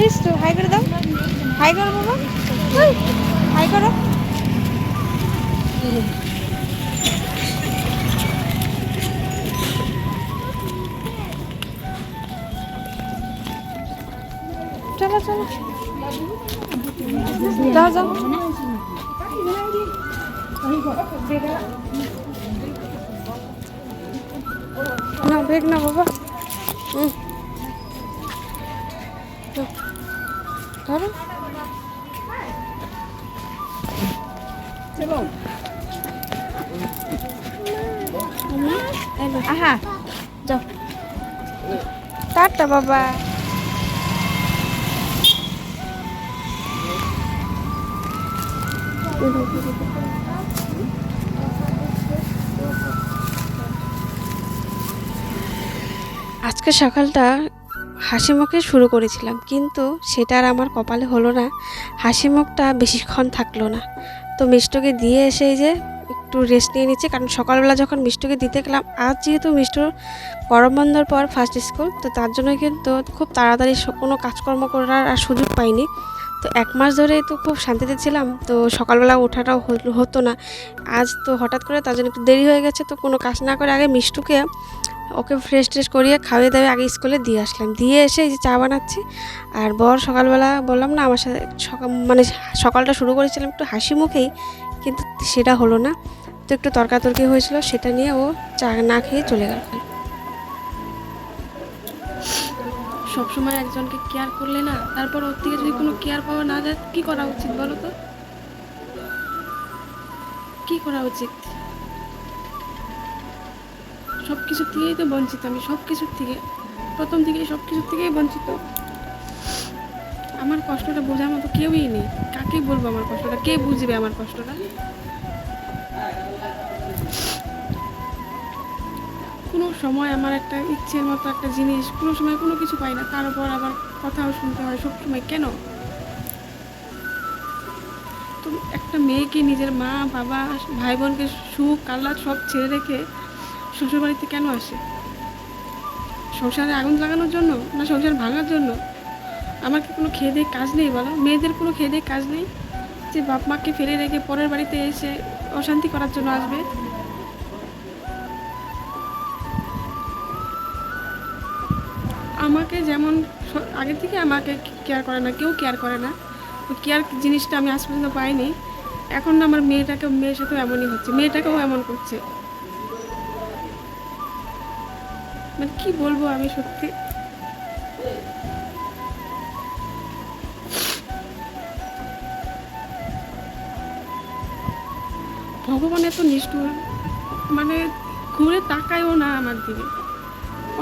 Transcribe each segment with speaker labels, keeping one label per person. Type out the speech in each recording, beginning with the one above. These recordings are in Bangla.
Speaker 1: মিষ্টু হাই করে দাও। হাই করো বাবা। হাই করো। চলো চলো। যাও যাও। না বেগ না বাবা। টাটা, বাবা। আজকে সকালটা হাসি মুখে শুরু করেছিলাম, কিন্তু সেটা আর আমার কপালে হলো না। হাসি মুখটা বেশিক্ষণ থাকল না। তো মিষ্টকে দিয়ে এসে যে একটু রেস্ট নিয়ে নিচ্ছি। কারণ সকালবেলা যখন মিষ্টকে দিতে গেলাম, আজ যেহেতু মিষ্টর গরম বন্ধর পর ফার্স্ট স্কুল তো তার জন্য কিন্তু খুব তাড়াতাড়ি কোনো কাজকর্ম করার আর সুযোগ পাইনি। তো এক মাস ধরে তো খুব শান্তিতে ছিলাম, তো সকালবেলা ওঠাটাও হতো না। আজ তো হঠাৎ করে তার জন্য একটু দেরি হয়ে গেছে, তো কোনো কাজ না করে আগে মিষ্টুকে ওকে ফ্রেশ ট্রেশ করিয়ে খাইয়ে দাওয়ে আগে স্কুলে দিয়ে আসলাম। দিয়ে এসে এই যে চা বানাচ্ছি, আর বর সকালবেলা বললাম না, আমার সাথে সকাল মানে সকালটা শুরু করেছিলাম একটু হাসি মুখেই, কিন্তু সেটা হলো না। তো একটু তর্কাতর্কি হয়েছিল, সেটা নিয়ে ও চা না খেয়ে চলে গেল।
Speaker 2: সবসময় একজনকে কেয়ার করলে না, তারপর ওর থেকে যদি কোনো কেয়ার পাওয়া না যায়, কি করা উচিত বলো তো? কি করা উচিত? সব কিছুর থেকেই তো বঞ্চিত আমি, সব কিছুর থেকে। প্রথম থেকেই সব কিছুর থেকেই বঞ্চিত। আমার কষ্টটা বোঝার মতো কেউই নেই। কাকে বলব আমার কষ্টটা? কে বুঝবে আমার কষ্টটা? কোনো সময় আমার একটা ইচ্ছের মতো একটা জিনিস, কোনো সময় কোনো কিছু পাই না। তার উপর আবার কথাও শুনতে হয় সব সময় কেন? তো একটা মেয়েকে নিজের মা, বাবা ভাই বোনকে সুখ, আহ্লাদ সব ছেড়ে রেখে শ্বশুরবাড়িতে কেন আসে? সংসারে আগুন লাগানোর জন্য না সংসার ভাঙার জন্য? আমার কি কোনো খেয়ে কাজ নেই বলো? মেয়েদের কোনো খেয়ে কাজ নেই? যে বাপ মাকে ফেলে রেখে পরের বাড়িতে এসে অশান্তি করার জন্য আসবে? আমাকে যেমন আগে থেকে আমাকে কেয়ার করে না, কেউ কেয়ার করে না। কেয়ার জিনিসটা আমি আজ পর্যন্ত পাইনি। এখন না আমার মেয়েটাকে, মেয়ের সাথেও এমনই হচ্ছে। মেয়েটাকেও এমন করছে। মানে কি বলব আমি সত্যি? ভগবান এত নিষ্ঠুর। মানে ঘুরে তাকায়ও না আমার দিকে।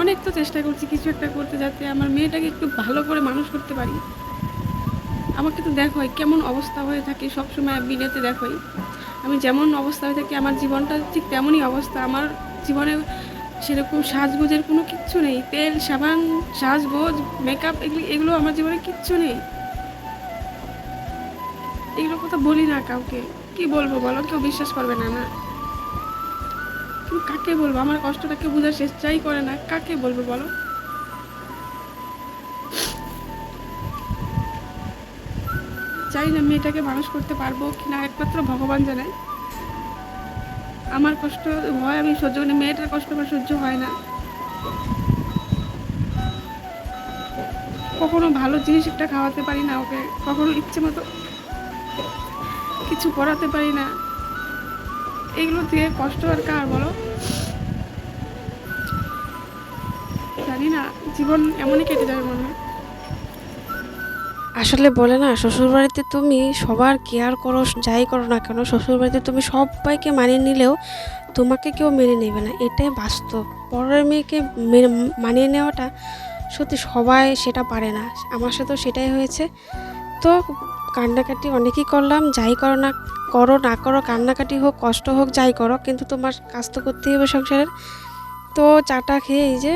Speaker 2: অনেক তো চেষ্টা করছি কিছু একটা করতে যাতে আমার মেয়েটাকে একটু ভালো করে মানুষ করতে পারি। আমাকে তো দেখোই কেমন অবস্থা হয়ে থাকে সবসময় বিনেতে দেখোই। আমি যেমন অবস্থা হয়ে থাকি, আমার জীবনটা ঠিক তেমনই অবস্থা। আমার জীবনে সেরকম সাজগোজের কোনো কিচ্ছু নেই। তেল, সাবান, সাজগোজ মেকআপ এগুলো এগুলো আমার জীবনে কিচ্ছু নেই। এগুলো কথা বলি না কাউকে। কি বলব বলো? কেউ বিশ্বাস করবে না না কাকে বলব? আমার কষ্টটা কেউ বোঝার চেষ্টাই করে না। কাকে বলব বলো? চাই না মেয়েটাকে মানুষ করতে পারব কিনা, একমাত্র ভগবান জানে। আমার কষ্ট হয়, আমি সহ্য করি মেয়েটার কষ্ট আমার সহ্য হয় না। কখনো ভালো জিনিস একটা খাওয়াতে পারি না ওকে। কখনো ইচ্ছে মতো কিছু করাতে পারি না। এগুলো দিয়ে কষ্ট আর কার বলো? জানি না, জীবন এমনই কেটে যাবে মনে হয়।
Speaker 1: আসলে বলে না, শ্বশুরবাড়িতে তুমি সবার কেয়ার করো, যাই করো না কেন, শ্বশুরবাড়িতে তুমি সবাইকে মানিয়ে নিলেও তোমাকে কেউ মেনে নেবে না, এটাই বাস্তব। পরের মেয়েকে মেনে- মানিয়ে নেওয়াটা সত্যি সবাই সেটা পারে না। আমার সাথেও সেটাই হয়েছে। তো কান্নাকাটি অনেকই করলাম, যাই করো না করো, না করো, কান্নাকাটি হোক, কষ্ট হোক, যাই করো, কিন্তু তোমার কাজ তো করতেই হবে সংসারের তো চাটা খেয়ে এই যে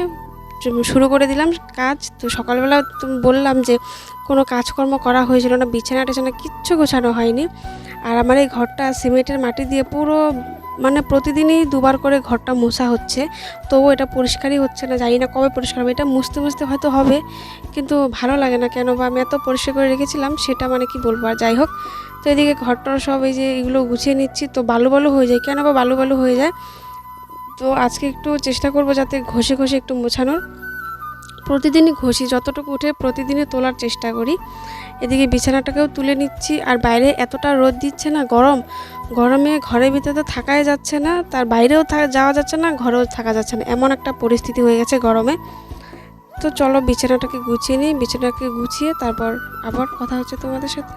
Speaker 1: শুরু করে দিলাম কাজ। তো সকালবেলা তুমি বললাম যে কোনো কাজকর্ম করা হয়েছিল না বিছানা টিছানা কিচ্ছু গোছানো হয়নি। আর আমার এই ঘরটা সিমেন্টের মাটি দিয়ে পুরো মানে প্রতিদিনই দুবার করে ঘরটা মোছা হচ্ছে। তবুও এটা পরিষ্কারই হচ্ছে না, জানি না কবে পরিষ্কার হবে। এটা মুছতে মুছতে হয়তো হবে, কিন্তু ভালো লাগে না কেন বা আমি এত পরিষ্কার করে রেখেছিলাম, সেটা মানে কি বলব? আর যাই হোক, তো এদিকে ঘরটার সব এই যে এগুলো গুছিয়ে নিচ্ছি, তো বালু বালু হয়ে যায়। কেন বা বালু বালু হয়ে যায়? তো আজকে একটু চেষ্টা করব যাতে ঘষে ঘষে একটু মোছানোর। প্রতিদিনই ঘষি, যতটুকু উঠে প্রতিদিনই তোলার চেষ্টা করি। এদিকে বিছানাটাকেও তুলে নিচ্ছি, আর বাইরে এতটা রোদ দিচ্ছে না, গরম। গরমে ঘরের ভিতরে তো থাকাই যাচ্ছে না, তার বাইরেও যাওয়া যাচ্ছে না, ঘরেও থাকা যাচ্ছে না। এমন একটা পরিস্থিতি হয়ে গেছে গরমে। তো চলো বিছানাটাকে গুছিয়ে নিই, বিছানাটাকে গুছিয়ে তারপর আবার কথা হচ্ছে তোমাদের সাথে।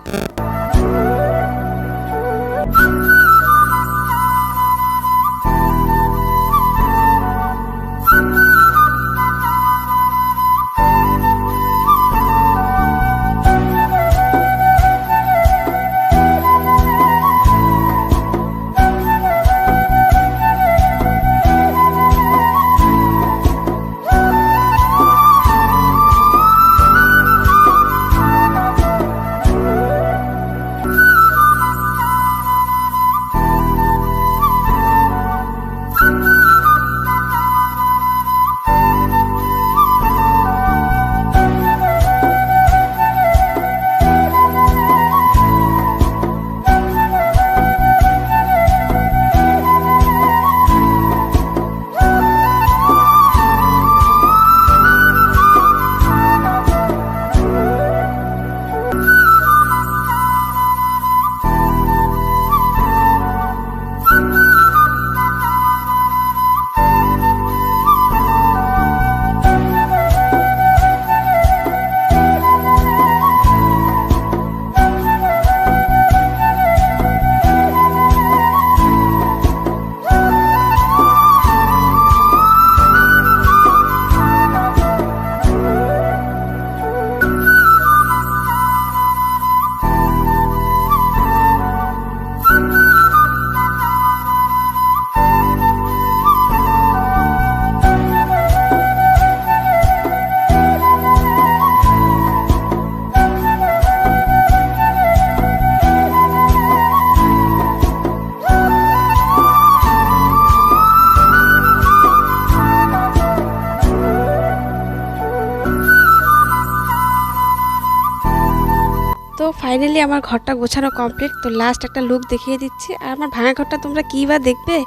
Speaker 1: ফাইনালি আমার ঘরটা গোছানো কমপ্লিট তো লাস্ট একটা লুক দেখিয়ে দিচ্ছি। আর আমার ভাঙা ঘরটা তোমরা কী বা দেখবে?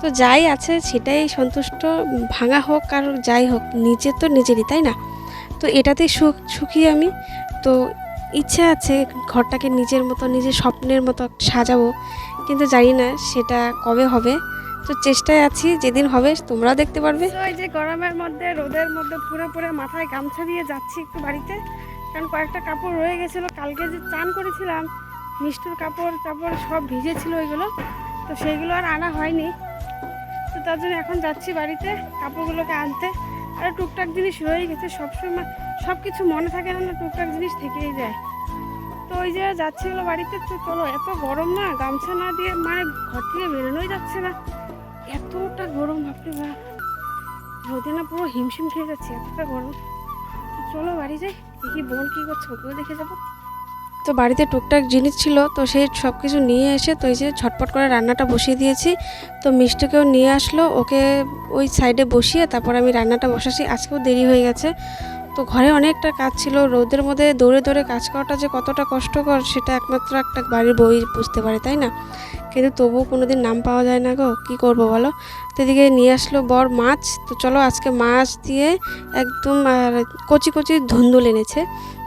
Speaker 1: তো যাই আছে, সেটাই সন্তুষ্ট। ভাঙা হোক আর যাই হোক নিজের তো নিজেরই, তাই না? তো এটাতেই সুখ সুখী আমি। তো ইচ্ছা আছে ঘরটাকে নিজের মতো, নিজের স্বপ্নের মতো সাজাবো। কিন্তু জানি না সেটা কবে হবে। তো চেষ্টায় আছি, যেদিন হবে তোমরাও দেখতে পারবে।
Speaker 2: এই যে গরমের মধ্যে, রোদের মধ্যে পুরো পুরো মাথায় গামছা দিয়ে যাচ্ছি একটু বাড়িতে। কারণ কয়েকটা কাপড় রয়ে গেছিল, কালকে যে চান করেছিলাম, মিষ্টুর কাপড় টাপড় সব ভিজেছিল ওইগুলো, তো সেইগুলো আর আনা হয়নি। তো তার জন্য এখন যাচ্ছি বাড়িতে কাপড়গুলোকে আনতে। আর টুকটাক জিনিস রয়ে গেছে, সবসময় সব কিছু মনে থাকে না, টুকটাক জিনিস থেকেই যায়। তো ওই যে যাচ্ছি হলো বাড়িতে, তো চলো, এত গরম না, গামছা না দিয়ে মানে ঘর থেকে বেরোনোই যাচ্ছে না। এতটা গরম, ভাবতে পার। রোদে না পুরো হিমশিম খেয়ে যাচ্ছে, এতটা গরম। চলো বাড়ি যাই। দেখি বোন কি করছে, ওকেও দেখে যাব?
Speaker 1: তো বাড়িতে টুকটাক জিনিস ছিল, তো সেই সব কিছু নিয়ে এসে তো এই যে ঝটপট করে রান্নাটা বসিয়ে দিয়েছি। তো মিষ্টিকেও নিয়ে আসলো, ওকে ওই সাইডে বসিয়ে তারপর আমি রান্নাটা বসাছি আজকেও দেরি হয়ে গেছে। তো ঘরে অনেকটা কাজ ছিল। রোদের মধ্যে দৌড়ে দৌড়ে কাজ করাটা যে কতটা কষ্টকর, সেটা একমাত্র একটা বাড়ির বই বুঝতে পারে, তাই না? কিন্তু তবুও কোনো দিন নাম পাওয়া যায় না গো। কী করব বলো? তো এদিকে নিয়ে আসলো বর মাছ। তো চলো আজকে মাছ দিয়ে একদম কচি কচি ধুন্দুল এনেছে।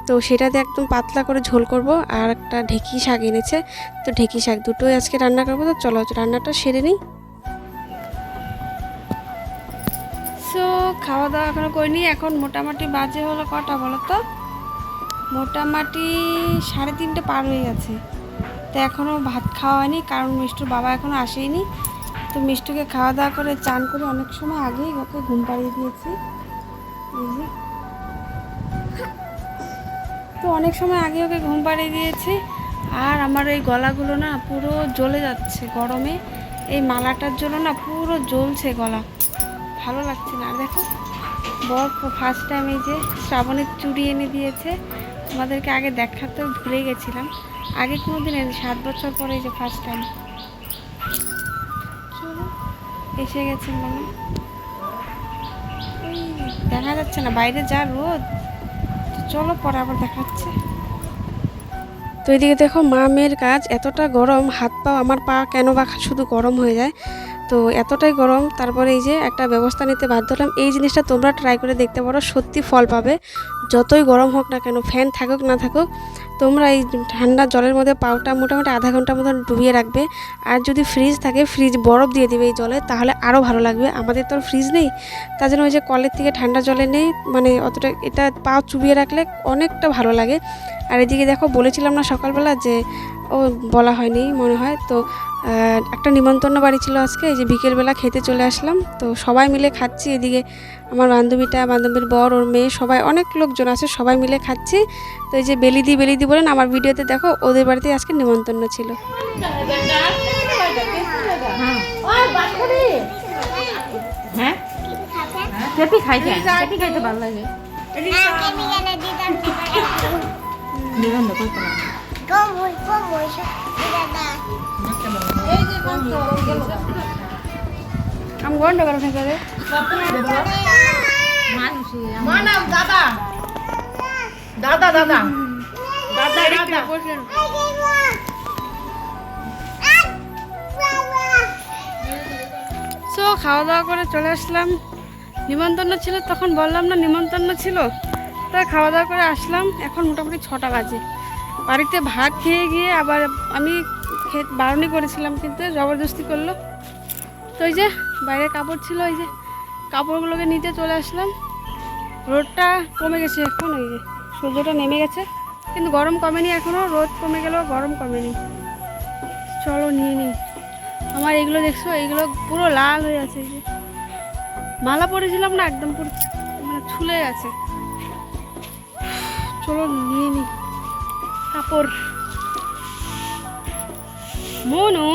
Speaker 1: তো সেটাতে একদম পাতলা করে ঝোল করব, আর একটা ঢেঁকি শাক এনেছে। তো ঢেঁকি শাক দুটোই আজকে রান্না করব। তো চলো রান্নাটা সেরে নিই।
Speaker 2: খাওয়া দাওয়া এখনও করিনি। এখন মোটামুটি বাজে হলো কটা বলো তো মোটামুটি সাড়ে তিনটে পার হয়ে গেছে। তো এখনও ভাত খাওয়া হয়নি, কারণ মিষ্টুর বাবা এখনও আসেনি তো মিষ্টুকে খাওয়া দাওয়া করে চান করে অনেক সময় আগেই ওকে ঘুম পাড়িয়ে দিয়েছি। তো অনেক সময় আগে ওকে ঘুম পাড়িয়ে দিয়েছি। আর আমার এই গলাগুলো না পুরো জ্বলে যাচ্ছে গরমে। এই মালাটার জন্য না পুরো জ্বলছে গলা। ভালো লাগছে না। দেখো, বর ফার্স্ট টাইম এই যে শ্রাবণের চুড়ি এনে দিয়েছে। তোমাদেরকে আগে দেখাতে ভুলে গেছিলাম। আগে কোনো দিন এনে সাত বছর পরে এই যে ফার্স্ট টাইম
Speaker 1: এসে গেছে মানে। দেখা যাচ্ছে না, বাইরে যা রোদ। চলো পরে আবার দেখাচ্ছে। তো এদিকে দেখো, মা মেয়ের কাজ এতটা গরম হাত পা আমার পা কেন বা শুধু গরম হয়ে যায়। তো এতটাই গরম, তারপরে এই যে একটা ব্যবস্থা নিতে বাধ্য হলাম। এই জিনিসটা তোমরা ট্রাই করে দেখতে পারো, সত্যি ফল পাবে। যতই গরম হোক না কেন ফ্যান থাকুক, না থাকুক, তোমরা এই ঠান্ডা জলের মধ্যে পাউটা মোটামুটি আধা ঘণ্টার মতন ডুবিয়ে রাখবে। আর যদি ফ্রিজ থাকে ফ্রিজ বরফ দিয়ে দিবে এই জলে, তাহলে আরও ভালো লাগবে। আমাদের তো ফ্রিজ নেই। তার জন্য ওই যে কলের থেকে ঠান্ডা জলে নেই মানে অতটা এটা পাও চুবিয়ে রাখলে অনেকটা ভালো লাগে। আর এদিকে দেখো, বলেছিলাম না সকালবেলা যে, ও বলা হয়নি মনে হয়, তো একটা নিমন্ত্রণ বাড়ি ছিল আজকে এই যে বিকেলবেলা খেতে চলে আসলাম। তো সবাই মিলে খাচ্ছি এদিকে আমার বান্ধবীটা বান্ধবীর বর ওর মেয়ে সবাই অনেক লোকজন আছে সবাই মিলে খাচ্ছি। তো এই যে বেলিদি বেলিদি বলেন আমার ভিডিওতে দেখো ওদের বাড়িতে আজকে নিমন্ত্রণ ছিল।
Speaker 3: হ্যাঁ? খাইতে খাইতে ভালো লাগে। নিবন্ধ করতে না
Speaker 1: আমি গন্ডগোল
Speaker 3: দাদা। দাদা দাদা। দাদা দাদা।
Speaker 1: সো খাওয়া দাওয়া করে চলে আসলাম। নিমন্ত্রণ ছিল তখন বললাম না নিমন্ত্রণ ছিল। তাই খাওয়া দাওয়া করে আসলাম। এখন মোটামুটি ছটা বাজে। বাড়িতে ভাত খেয়ে গিয়ে আবার আমি বারণই করেছিলাম, কিন্তু জবরদস্তি করল। তো ওই যে বাইরে কাপড় ছিল, ওই যে কাপড়গুলোকে নিতে চলে আসলাম। রোদটা কমে গেছে এখন, ওই যে সূর্যটা নেমে গেছে। কিন্তু গরম কমেনি এখনও রোদ কমে গেলেও গরম কমেনি। চলো নিয়ে নিই। আমার এগুলো দেখছ, এইগুলো পুরো লাল হয়ে আছে, এই যে। মালা পরেছিলাম না, একদম পুরো মানে ছুলে গেছে। চলো নিয়ে নি কাপড় মনু